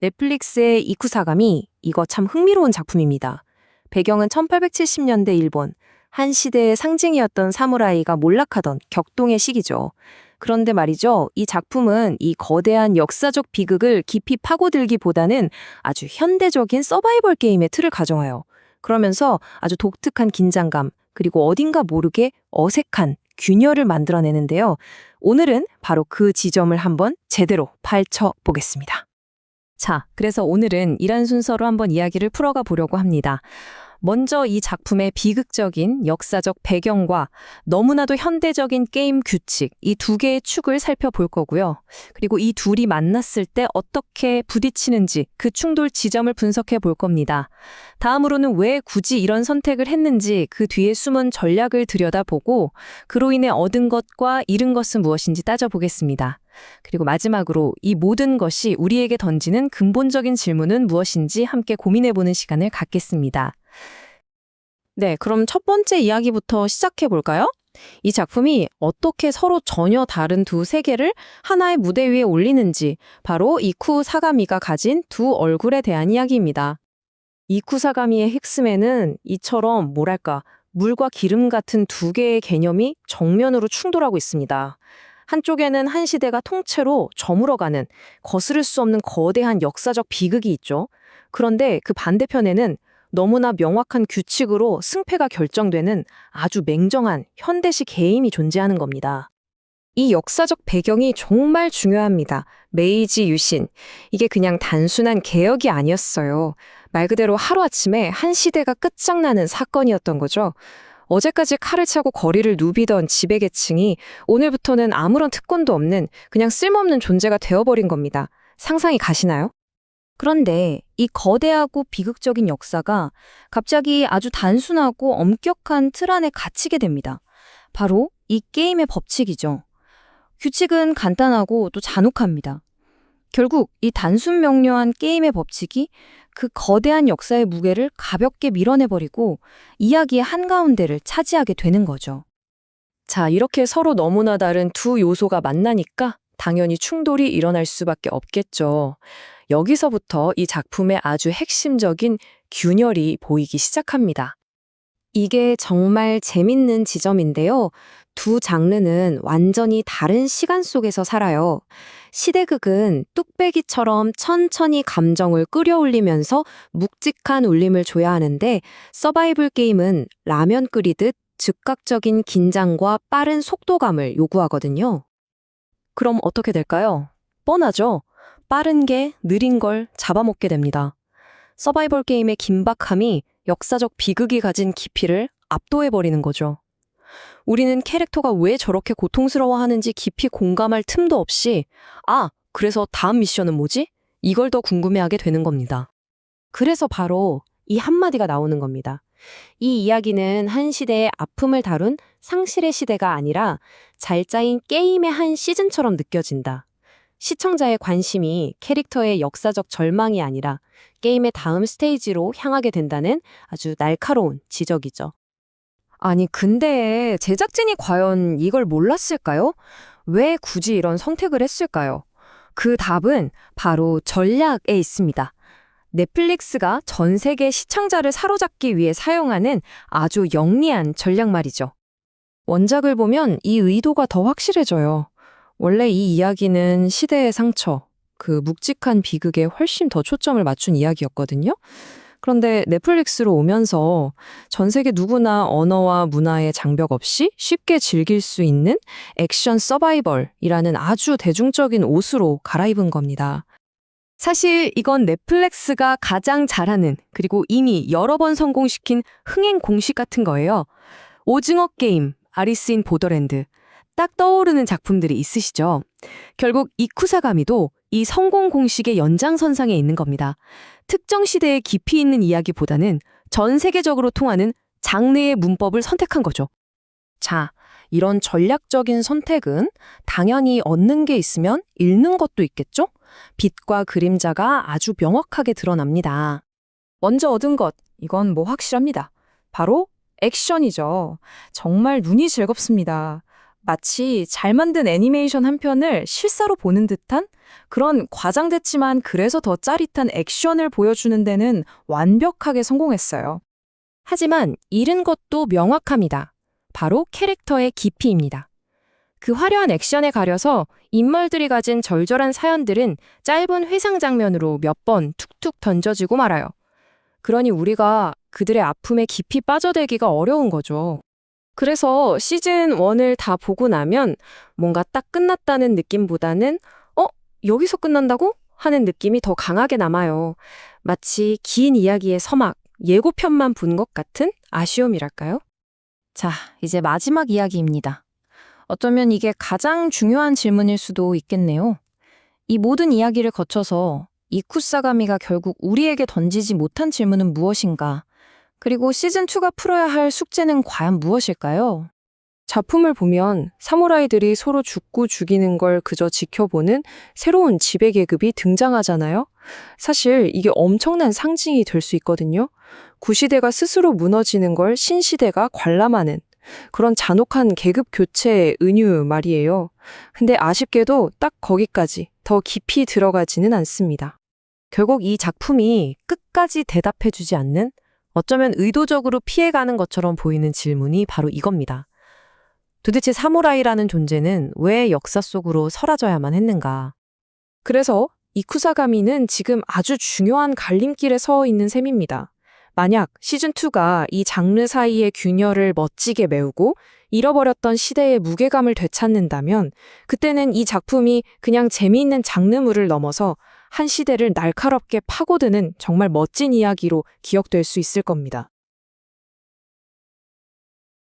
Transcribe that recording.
넷플릭스의 이쿠사가미 이거 참 흥미로운 작품입니다. 배경은 1870년대 일본 한 시대의 상징이었던 사무라이가 몰락하던 격동의 시기죠. 그런데 말이죠. 이 작품은 이 거대한 역사적 비극을 깊이 파고들기보다는 아주 현대적인 서바이벌 게임의 틀을 가정하여 그러면서 아주 독특한 긴장감 그리고 어딘가 모르게 어색한 균열을 만들어내는데요. 오늘은 바로 그 지점을 한번 제대로 파헤쳐 보겠습니다. 자, 그래서 오늘은 이런 순서로 한번 이야기를 풀어가 보려고 합니다. 먼저 이 작품의 비극적인 역사적 배경과 너무나도 현대적인 게임 규칙, 이 두 개의 축을 살펴볼 거고요. 그리고 이 둘이 만났을 때 어떻게 부딪히는지 그 충돌 지점을 분석해 볼 겁니다. 다음으로는 왜 굳이 이런 선택을 했는지 그 뒤에 숨은 전략을 들여다보고 그로 인해 얻은 것과 잃은 것은 무엇인지 따져보겠습니다. 그리고 마지막으로 이 모든 것이 우리에게 던지는 근본적인 질문은 무엇인지 함께 고민해보는 시간을 갖겠습니다. 네, 그럼 첫 번째 이야기부터 시작해 볼까요? 이 작품이 어떻게 서로 전혀 다른 두 세계를 하나의 무대 위에 올리는지 바로 이쿠 사가미가 가진 두 얼굴에 대한 이야기입니다. 이쿠 사가미의 핵심에는 이처럼 뭐랄까 물과 기름 같은 두 개의 개념이 정면으로 충돌하고 있습니다. 한쪽에는 한 시대가 통째로 저물어가는 거스를 수 없는 거대한 역사적 비극이 있죠. 그런데 그 반대편에는 너무나 명확한 규칙으로 승패가 결정되는 아주 맹정한 현대식 게임이 존재하는 겁니다. 이 역사적 배경이 정말 중요합니다. 메이지 유신. 이게 그냥 단순한 개혁이 아니었어요. 말 그대로 하루아침에 한 시대가 끝장나는 사건이었던 거죠. 어제까지 칼을 차고 거리를 누비던 지배계층이 오늘부터는 아무런 특권도 없는 그냥 쓸모없는 존재가 되어버린 겁니다. 상상이 가시나요? 그런데 이 거대하고 비극적인 역사가 갑자기 아주 단순하고 엄격한 틀 안에 갇히게 됩니다. 바로 이 게임의 법칙이죠. 규칙은 간단하고 또 잔혹합니다. 결국 이 단순 명료한 게임의 법칙이 그 거대한 역사의 무게를 가볍게 밀어내버리고 이야기의 한가운데를 차지하게 되는 거죠. 자, 이렇게 서로 너무나 다른 두 요소가 만나니까 당연히 충돌이 일어날 수밖에 없겠죠. 여기서부터 이 작품의 아주 핵심적인 균열이 보이기 시작합니다. 이게 정말 재밌는 지점인데요. 두 장르는 완전히 다른 시간 속에서 살아요. 시대극은 뚝배기처럼 천천히 감정을 끌어올리면서 묵직한 울림을 줘야 하는데 서바이벌 게임은 라면 끓이듯 즉각적인 긴장과 빠른 속도감을 요구하거든요. 그럼 어떻게 될까요? 뻔하죠. 빠른 게 느린 걸 잡아먹게 됩니다. 서바이벌 게임의 긴박함이 역사적 비극이 가진 깊이를 압도해버리는 거죠. 우리는 캐릭터가 왜 저렇게 고통스러워하는지 깊이 공감할 틈도 없이 아, 그래서 다음 미션은 뭐지? 이걸 더 궁금해하게 되는 겁니다. 그래서 바로 이 한마디가 나오는 겁니다. 이 이야기는 한 시대의 아픔을 다룬 상실의 시대가 아니라 잘 짜인 게임의 한 시즌처럼 느껴진다. 시청자의 관심이 캐릭터의 역사적 절망이 아니라 게임의 다음 스테이지로 향하게 된다는 아주 날카로운 지적이죠. 아니, 근데 제작진이 과연 이걸 몰랐을까요? 왜 굳이 이런 선택을 했을까요? 그 답은 바로 전략에 있습니다. 넷플릭스가 전 세계 시청자를 사로잡기 위해 사용하는 아주 영리한 전략 말이죠. 원작을 보면 이 의도가 더 확실해져요. 원래 이 이야기는 시대의 상처, 그 묵직한 비극에 훨씬 더 초점을 맞춘 이야기였거든요. 그런데 넷플릭스로 오면서 전 세계 누구나 언어와 문화의 장벽 없이 쉽게 즐길 수 있는 액션 서바이벌이라는 아주 대중적인 옷으로 갈아입은 겁니다. 사실 이건 넷플릭스가 가장 잘하는 그리고 이미 여러 번 성공시킨 흥행 공식 같은 거예요. 오징어 게임, 아리스 인 보더랜드, 딱 떠오르는 작품들이 있으시죠? 결국 이쿠사가미도 이 성공 공식의 연장선상에 있는 겁니다. 특정 시대에 깊이 있는 이야기보다는 전 세계적으로 통하는 장르의 문법을 선택한 거죠. 자, 이런 전략적인 선택은 당연히 얻는 게 있으면 잃는 것도 있겠죠? 빛과 그림자가 아주 명확하게 드러납니다. 먼저 얻은 것, 이건 뭐 확실합니다. 바로 액션이죠. 정말 눈이 즐겁습니다. 마치 잘 만든 애니메이션 한 편을 실사로 보는 듯한 그런 과장됐지만 그래서 더 짜릿한 액션을 보여주는 데는 완벽하게 성공했어요. 하지만 잃은 것도 명확합니다. 바로 캐릭터의 깊이입니다. 그 화려한 액션에 가려서 인물들이 가진 절절한 사연들은 짧은 회상 장면으로 몇 번 툭툭 던져지고 말아요. 그러니 우리가 그들의 아픔에 깊이 빠져들기가 어려운 거죠. 그래서 시즌 1을 다 보고 나면 뭔가 딱 끝났다는 느낌보다는 어? 여기서 끝난다고? 하는 느낌이 더 강하게 남아요. 마치 긴 이야기의 서막, 예고편만 본 것 같은 아쉬움이랄까요? 자, 이제 마지막 이야기입니다. 어쩌면 이게 가장 중요한 질문일 수도 있겠네요. 이 모든 이야기를 거쳐서 이쿠사가미가 결국 우리에게 던지지 못한 질문은 무엇인가? 그리고 시즌2가 풀어야 할 숙제는 과연 무엇일까요? 작품을 보면 사무라이들이 서로 죽고 죽이는 걸 그저 지켜보는 새로운 지배 계급이 등장하잖아요. 사실 이게 엄청난 상징이 될 수 있거든요. 구시대가 스스로 무너지는 걸 신시대가 관람하는 그런 잔혹한 계급 교체의 은유 말이에요. 근데 아쉽게도 딱 거기까지 더 깊이 들어가지는 않습니다. 결국 이 작품이 끝까지 대답해주지 않는 어쩌면 의도적으로 피해가는 것처럼 보이는 질문이 바로 이겁니다. 도대체 사무라이라는 존재는 왜 역사 속으로 사라져야만 했는가? 그래서 이쿠사가미는 지금 아주 중요한 갈림길에 서 있는 셈입니다. 만약 시즌2가 이 장르 사이의 균열을 멋지게 메우고 잃어버렸던 시대의 무게감을 되찾는다면 그때는 이 작품이 그냥 재미있는 장르물을 넘어서 한 시대를 날카롭게 파고드는 정말 멋진 이야기로 기억될 수 있을 겁니다.